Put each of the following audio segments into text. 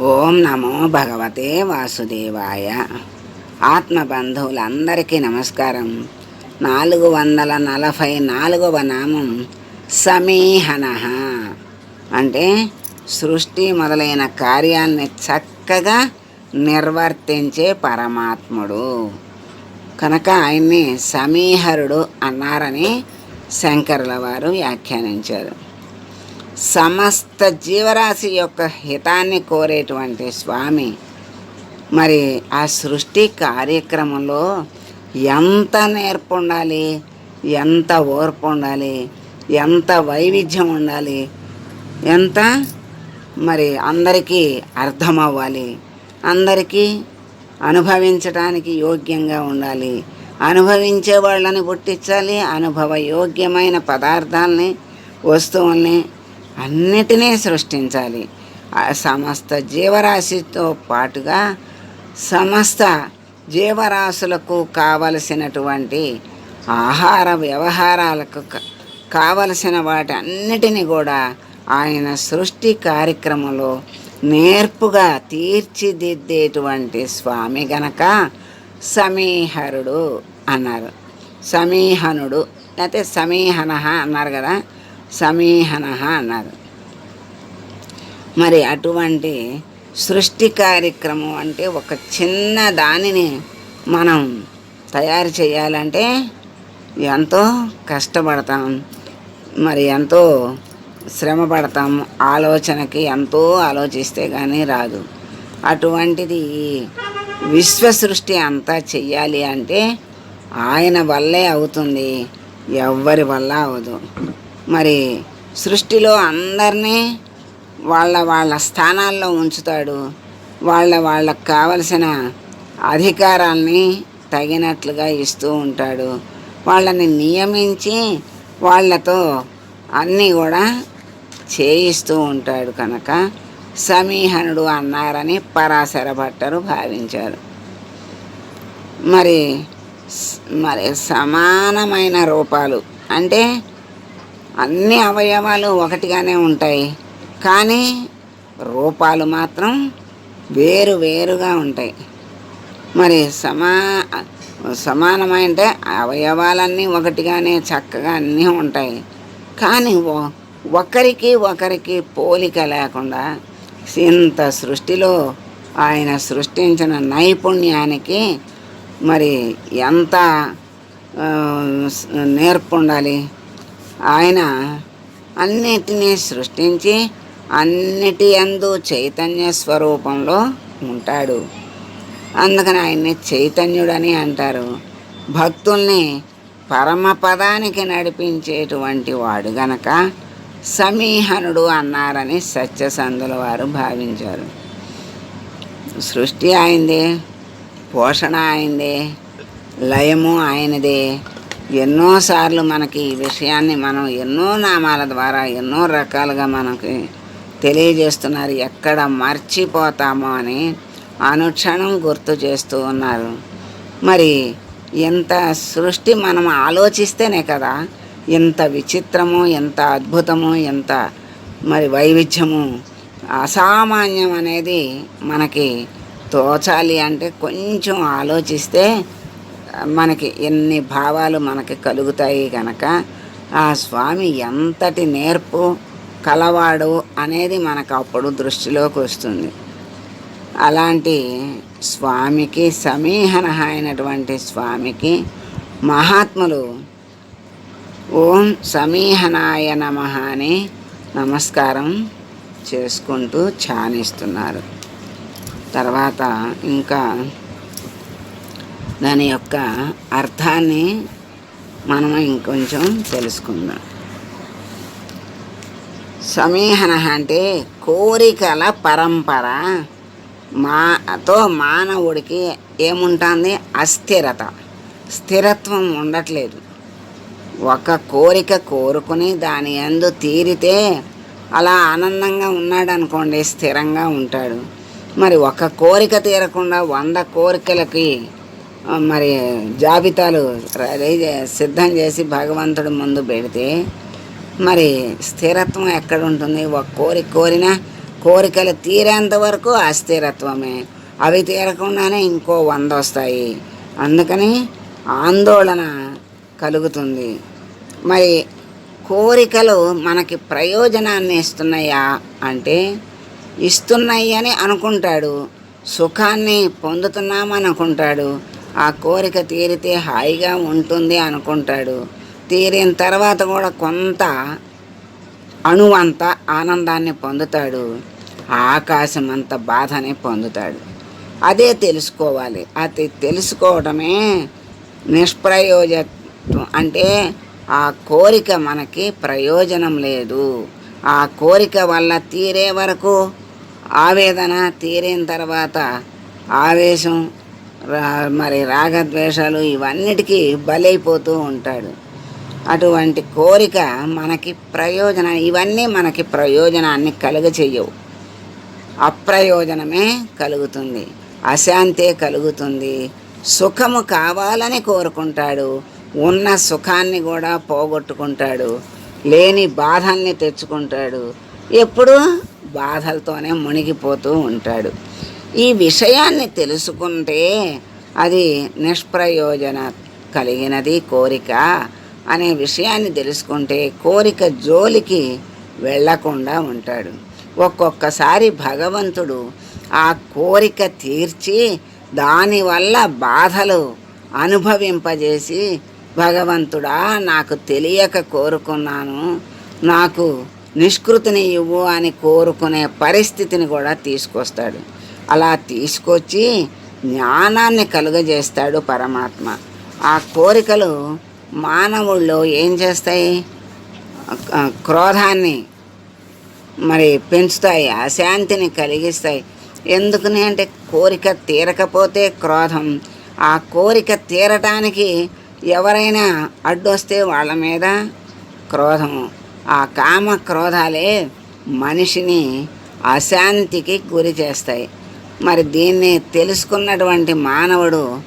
ఓం నమో భగవతే వాసుదేవాయ. ఆత్మబంధువులందరికీ నమస్కారం. నాలుగు వందల నలభై నాలుగవ నామం సమీహన. అంటే సృష్టి మొదలైన కార్యాన్ని చక్కగా నిర్వర్తించే పరమాత్ముడు. కనుక ఆయన్ని సమీహరుడు అన్నారని శంకరుల వారు వ్యాఖ్యానించారు. సమస్త జీవరాశి యొక్క హితాన్ని కోరేటువంటి స్వామి మరి ఆ సృష్టి కార్యక్రమంలో ఎంత నేర్పు ఉండాలి ఎంత ఓర్పు ఉండాలి ఎంత వైవిధ్యం ఉండాలి ఎంత మరి అందరికీ అర్థమవ్వాలి అందరికీ అనుభవించడానికి యోగ్యంగా ఉండాలి అనుభవించే వాళ్ళని పుట్టించాలి అనుభవ యోగ్యమైన పదార్థాలని వస్తువుల్ని అన్నిటినీ సృష్టించాలి. ఆ సమస్త జీవరాశితో పాటుగా సమస్త జీవరాశులకు కావలసినటువంటి ఆహార వ్యవహారాలకు కావలసిన వాటి అన్నిటిని కూడా ఆయన సృష్టి కార్యక్రమంలో నేర్పుగా తీర్చిదిద్దేటువంటి స్వామి గనక సమీహరుడు అన్నారు. సమీహనుడు లేకపోతే సమీహన అన్నారు కదా సమీహన అన్నారు. మరి అటువంటి సృష్టి కార్యక్రమం అంటే ఒక చిన్న దానిని మనం తయారు చేయాలంటే ఎంతో కష్టపడతాం. మరి ఎంతో శ్రమ పడతాం. ఆలోచనకి ఎంతో ఆలోచిస్తే కానీ రాదు. అటువంటిది విశ్వ సృష్టి అంతా చెయ్యాలి అంటే ఆయన వల్లే అవుతుంది. ఎవ్వరి వల్ల అవదు. మరి సృష్టిలో అందరినీ వాళ్ళ వాళ్ళ స్థానాల్లో ఉంచుతాడు. వాళ్ళ వాళ్ళకు కావలసిన అధికారాల్ని తగినట్లుగా ఇస్తూ ఉంటాడు. వాళ్ళని నియమించి వాళ్ళతో అన్నీ కూడా చేయిస్తూ ఉంటాడు కనుక సమీహనుడు అన్నారని పరాశర భట్టరు భావించారు. మరి మరి సమానమైన రూపాలు అంటే అన్ని అవయవాలు ఒకటిగానే ఉంటాయి. కానీ రూపాలు మాత్రం వేరు వేరుగా ఉంటాయి. మరి సమా సమానమైంటే అవయవాలన్నీ ఒకటిగానే చక్కగా అన్నీ ఉంటాయి. కానీ ఒకరికి ఒకరికి పోలిక లేకుండా ఇంత సృష్టిలో ఆయన సృష్టించిన నైపుణ్యానికి మరి ఎంత నేర్పు ఉండాలి? ఆయన అన్నిటినీ సృష్టించి అన్నిటి అందు చైతన్య స్వరూపంలో ఉంటాడు. అందుకని ఆయన్ని చైతన్యుడని అంటారు. భక్తుల్ని పరమపదానికి నడిపించేటువంటి వాడు గనక సమీహనుడు అన్నారని సత్యసంధుల వారు భావించారు. సృష్టి ఆయనదే పోషణ ఆయనదే లయము ఆయనదే. ఎన్నోసార్లు మనకి ఈ విషయాన్ని మనం ఎన్నో నామాల ద్వారా ఎన్నో రకాలుగా మనకి తెలియజేస్తున్నారు. ఎక్కడ మర్చిపోతామో అని అనుక్షణం గుర్తు చేస్తూ ఉన్నారు. మరి ఎంత సృష్టి మనం ఆలోచిస్తేనే కదా ఎంత విచిత్రము ఎంత అద్భుతము ఎంత మరి వైవిధ్యము అసామాన్యం అనేది మనకి తోచాలి అంటే కొంచెం ఆలోచిస్తే మనకి ఎన్ని భావాలు మనకి కలుగుతాయి కనుక ఆ స్వామి ఎంతటి నేర్పు కలవాడు అనేది మనకు అప్పుడు దృష్టిలోకి వస్తుంది. అలాంటి స్వామికి సమీహన అయినటువంటి స్వామికి మహాత్ములు ఓం సమీహనాయ నమ అని నమస్కారం చేసుకుంటూ ఛానిస్తున్నారు. తర్వాత ఇంకా దాని యొక్క అర్థాన్ని మనం ఇంకొంచెం తెలుసుకుందాం. సమీహన అంటే కోరికల పరంపర మాతో మానవుడికి ఏముంటుంది? అస్థిరత. స్థిరత్వం ఉండట్లేదు. ఒక కోరిక కోరుకుని దాని ఎందు తీరితే అలా ఆనందంగా ఉన్నాడు అనుకోండి స్థిరంగా ఉంటాడు. మరి ఒక కోరిక తీరకుండా వంద కోరికలకి మరి జాబితాలు సిద్ధం చేసి భగవంతుడి ముందు పెడితే మరి స్థిరత్వం ఎక్కడ ఉంటుంది? ఒక కోరిక కోరినా కోరికలు తీరేంత వరకు అస్థిరత్వమే అవి తీరకుండానే ఇంకో వంద వస్తాయి. అందుకని ఆందోళన కలుగుతుంది. మరి కోరికలు మనకి ప్రయోజనాన్ని ఇస్తున్నాయా అంటే ఇస్తున్నాయి అని అనుకుంటాడు. సుఖాన్ని పొందుతున్నామని అనుకుంటాడు. ఆ కోరిక తీరితే హాయిగా ఉంటుంది అనుకుంటాడు. తీరిన తర్వాత కూడా కొంత అణువంత ఆనందాన్ని పొందుతాడు. ఆకాశం అంత బాధని పొందుతాడు. అదే తెలుసుకోవాలి. అది తెలుసుకోవడమే నిష్ప్రయోజత్వం అంటే ఆ కోరిక మనకి ప్రయోజనం లేదు. ఆ కోరిక వల్ల తీరే వరకు ఆవేదన తీరిన తర్వాత ఆవేశం రా మరి రాగద్వేషాలు ఇవన్నిటికీ బలైపోతూ ఉంటాడు. అటువంటి కోరిక మనకి ప్రయోజన ఇవన్నీ మనకి ప్రయోజనాన్ని కలుగచేయవు అప్రయోజనమే కలుగుతుంది. అశాంతే కలుగుతుంది. సుఖము కావాలని కోరుకుంటాడు. ఉన్న సుఖాన్ని కూడా పోగొట్టుకుంటాడు. లేని బాధల్ని తెచ్చుకుంటాడు. ఎప్పుడూ బాధలతోనే మునిగిపోతూ ఉంటాడు. ఈ విషయాన్ని తెలుసుకుంటే అది నిష్ప్రయోజన కలిగినది కోరిక. అనే విషయాన్ని తెలుసుకుంటే కోరిక జోలికి వెళ్ళకుండా ఉంటాడు. ఒక్కొక్కసారి భగవంతుడు ఆ కోరిక తీర్చి దానివల్ల బాధలు అనుభవింపజేసి భగవంతుడా నాకు తెలియక కోరుకున్నాను. నాకు నిష్కృతిని ఇవ్వు అని కోరుకునే పరిస్థితిని కూడా తీసుకొస్తాడు. అలా తీసుకొచ్చి జ్ఞానాన్ని కలుగజేస్తాడు పరమాత్మ. ఆ కోరికలు మానవుల్లో ఏం చేస్తాయి? క్రోధాన్ని మరి పెంచుతాయి అశాంతిని కలిగిస్తాయి. ఎందుకని అంటే కోరిక తీరకపోతే క్రోధం. ఆ కోరిక తీరటానికి ఎవరైనా అడ్డొస్తే వాళ్ళ మీద క్రోధము ఆ కామ క్రోధాలే మనిషిని అశాంతికి గురి చేస్తాయి. మరి దీన్ని తెలుసుకున్నటువంటి మానవుడు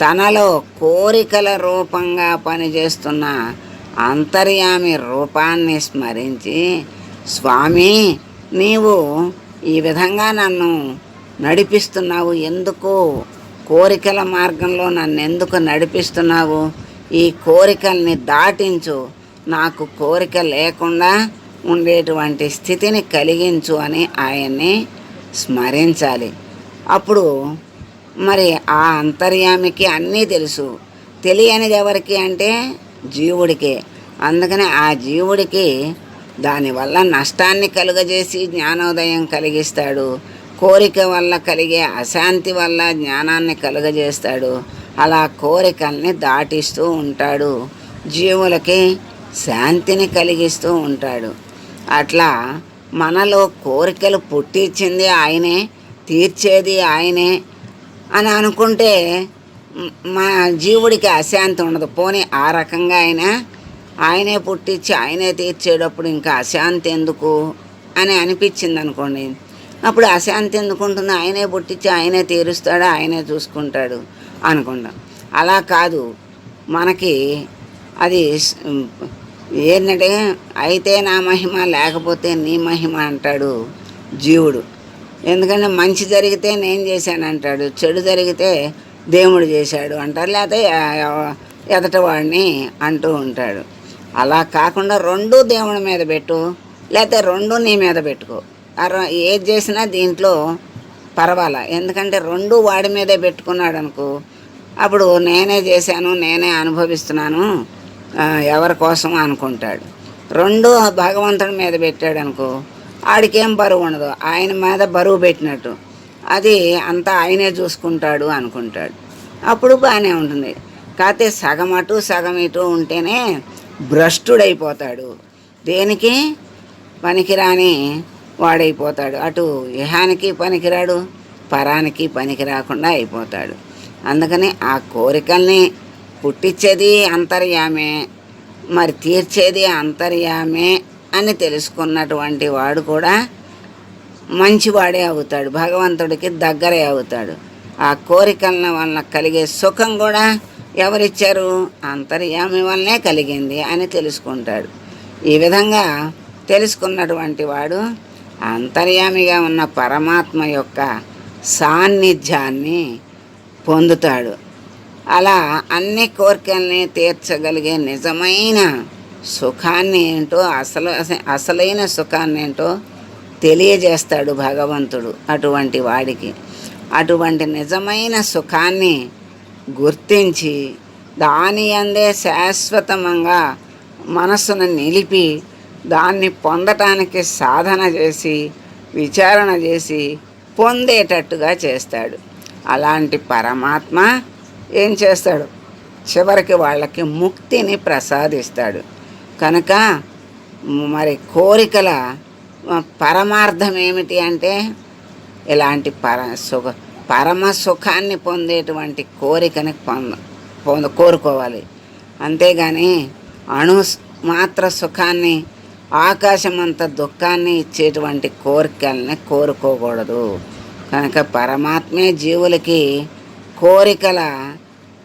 తనలో కోరికల రూపంగా పనిచేస్తున్న అంతర్యామి రూపాన్ని స్మరించి స్వామి నీవు ఈ విధంగా నన్ను నడిపిస్తున్నావు. ఎందుకు? కోరికల మార్గంలో నన్ను ఎందుకు నడిపిస్తున్నావు? ఈ కోరికల్ని దాటించు. నాకు కోరిక లేకుండా ఉండేటువంటి స్థితిని కలిగించు అని ఆయన్ని స్మరించాలి. అప్పుడు మరి ఆ అంతర్యామికి అన్నీ తెలుసు. తెలియనిది ఎవరికి అంటే జీవుడికే. అందుకని ఆ జీవుడికి దానివల్ల నష్టాన్ని కలుగజేసి జ్ఞానోదయం కలిగిస్తాడు. కోరిక వల్ల కలిగే అశాంతి వల్ల జ్ఞానాన్ని కలుగజేస్తాడు. అలా కోరికల్ని దాటిస్తూ ఉంటాడు. జీవులకి శాంతిని కలిగిస్తూ ఉంటాడు. అట్లా మనలో కోరికలు పుట్టించింది ఆయనే తీర్చేది ఆయనే అని అనుకుంటే మా జీవుడికి అశాంతి ఉండదు. పోనీ ఆ రకంగా ఆయన ఆయనే పుట్టించి ఆయనే తీర్చేటప్పుడు ఇంకా అశాంతి ఎందుకు అని అనిపించింది అనుకోండి అప్పుడు అశాంతి ఎందుకు ఉంటుంది? ఆయనే పుట్టించి ఆయనే తీరుస్తాడు? ఆయనే చూసుకుంటాడు అనుకుంటాం అలా కాదు. మనకి అది ఏంటంటే అయితే నా మహిమ లేకపోతే నీ మహిమ అంటాడు జీవుడు. ఎందుకంటే మంచి జరిగితే నేను చేశాను అంటాడు చెడు జరిగితే దేవుడు చేశాడు అంటారు లేకపోతే ఎ- ఎదటవాడిని అంటూ ఉంటాడు. అలా కాకుండా రెండు దేవుడి మీద పెట్టు లేకపోతే రెండు నీ మీద పెట్టుకో. ఏది చేసినా దీంట్లో పర్వాలా? ఎందుకంటే రెండు వాడి మీదే పెట్టుకున్నాడు అనుకో అప్పుడు నేనే చేశాను నేనే అనుభవిస్తున్నాను ఎవరి కోసం అనుకుంటాడు. రెండు భగవంతుడి మీద పెట్టాడు అనుకో ఆడికేం బరువు ఉండదు. ఆయన మీద బరువు పెట్టినట్టు. అది అంతా ఆయనే చూసుకుంటాడు అనుకుంటాడు. అప్పుడు బాగానే ఉంటుంది. కాకపోతే సగం అటు సగం ఇటు ఉంటేనే భ్రష్టుడైపోతాడు. దేనికి? పనికిరాని వాడైపోతాడు. అటు ఇహానికి పనికిరాడు పరానికి పనికి రాకుండా అయిపోతాడు. అందుకని ఆ కోరికల్ని పుట్టించేది అంతర్యామే మరి తీర్చేది అంతర్యామే అని తెలుసుకున్నటువంటి వాడు కూడా మంచివాడే అవుతాడు భగవంతుడికి దగ్గరే అవుతాడు. ఆ కోరికల వలన కలిగే సుఖం కూడా ఎవరిచ్చారు? అంతర్యామి వల్లనే కలిగింది అని తెలుసుకుంటాడు. ఈ విధంగా తెలుసుకున్నటువంటి వాడు అంతర్యామిగా ఉన్న పరమాత్మ యొక్క సాన్నిధ్యాన్ని పొందుతాడు. అలా అన్ని కోరికల్ని తీర్చగలిగే నిజమైన సుఖాన్ని ఏంటో అసలు అసలైన సుఖాన్ని ఏంటో తెలియజేస్తాడు భగవంతుడు అటువంటి వాడికి. అటువంటి నిజమైన సుఖాన్ని గుర్తించి దాని అందే శాశ్వతంగా మనసును నిలిపి దాన్ని పొందటానికి సాధన చేసి విచారణ చేసి పొందేటట్టుగా చేస్తాడు. అలాంటి పరమాత్మ ఏం చేస్తాడు? చివరికి వాళ్ళకి ముక్తిని ప్రసాదిస్తాడు. కనుక మరి కోరికల పరమార్థం ఏమిటి అంటే ఇలాంటి పర సుఖ పరమ సుఖాన్ని పొందేటువంటి కోరికని పొంద పొంద కోరుకోవాలి. అంతేగాని అణు మాత్ర సుఖాన్ని ఆకాశమంత దుఃఖాన్ని ఇచ్చేటువంటి కోరికల్ని కోరుకోకూడదు. కనుక పరమాత్మే జీవులకి కోరికల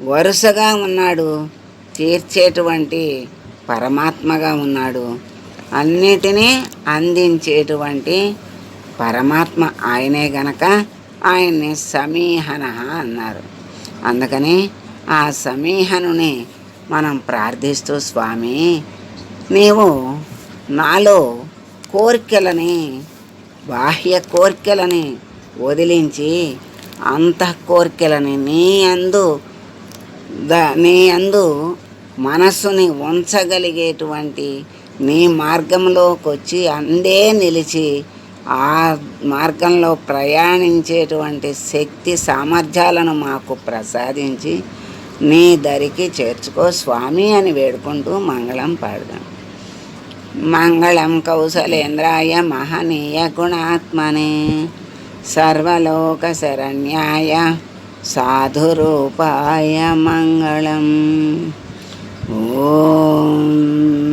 వరుసగా ఉన్నాడు తీర్చేటువంటి పరమాత్మగా ఉన్నాడు. అన్నిటినీ అందించేటువంటి పరమాత్మ ఆయనే గనక ఆయన్ని సమీహన అన్నారు. అందుకని ఆ సమీహనుని మనం ప్రార్థిస్తూ స్వామి నీవు నాలో కోరికలని బాహ్య కోరికలని వదిలించి అంతః కోరికలని నీ అందు ద నీ అందు మనస్సుని ఉంచగలిగేటువంటి నీ మార్గంలోకి వచ్చి అందే నిలిచి ఆ మార్గంలో ప్రయాణించేటువంటి శక్తి సామర్థ్యాలను మాకు ప్రసాదించి నీ దరికి చేర్చుకో స్వామి అని వేడుకుంటూ మంగళం పాడదాం. మంగళం కౌశలేంద్రాయ మహనీయ గుణాత్మనే సర్వలోక శరణ్యాయ సాధురూపాయ మంగళం. Oh.